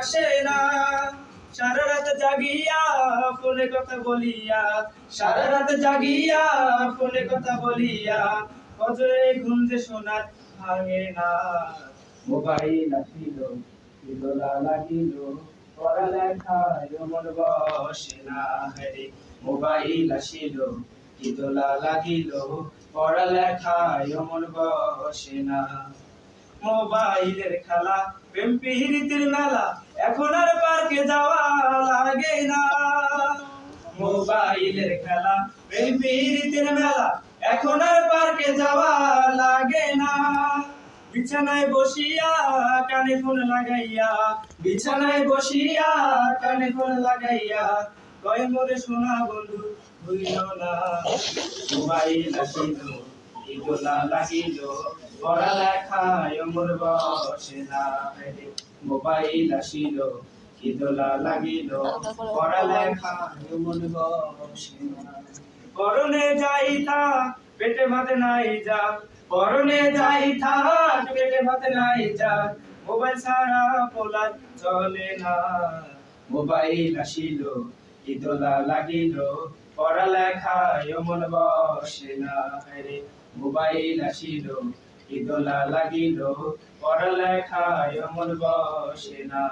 আসে না। সারা রাত জাগিয়া ফোনে কথা বলিয়া, সারা রাত জাগিয়া ফোনে কথা বলিয়া ঘুম যে শোনার ভাঙে না। মোবাইল আসিল ইদোলা লাগিল পড়ালেখায় মন বসে না হরে মোবাইল আসিল ইদোলা লাগিল পড়ালেখায় মন বসে না। মোবাইলের খেলা, প্রেম পিহিরিতির মেলা, এখন আর পার্কে যাওয়া লাগে না। মোবাইলের খেলা, প্রেম পিহিরিতির মেলা, এখন আর পার্কে যাওয়া লাগে না। বিছানায় বসিয়া কানে ফোন লাগাইয়া, বিছানায় বসিয়া কানে ফোন লাগাইয়া কয় মোরে শোনা বন্ধু ভুলিল না। মোবাইল আসিল। মোবাইল আসিল লাগিল পরনে যাইতা পেটে ভাতে নাই যা পরনে যাইতা পেটে ভাতে নাই যা মোবাইল ছাড়া পোলা চলে না। মোবাইল আসিল ইদোলা লাগিল পড়ালেখায় মন বসে না রে, মোবাইল আসিল। ইদোলা লাগিল পড়ালেখায় মন বসে না।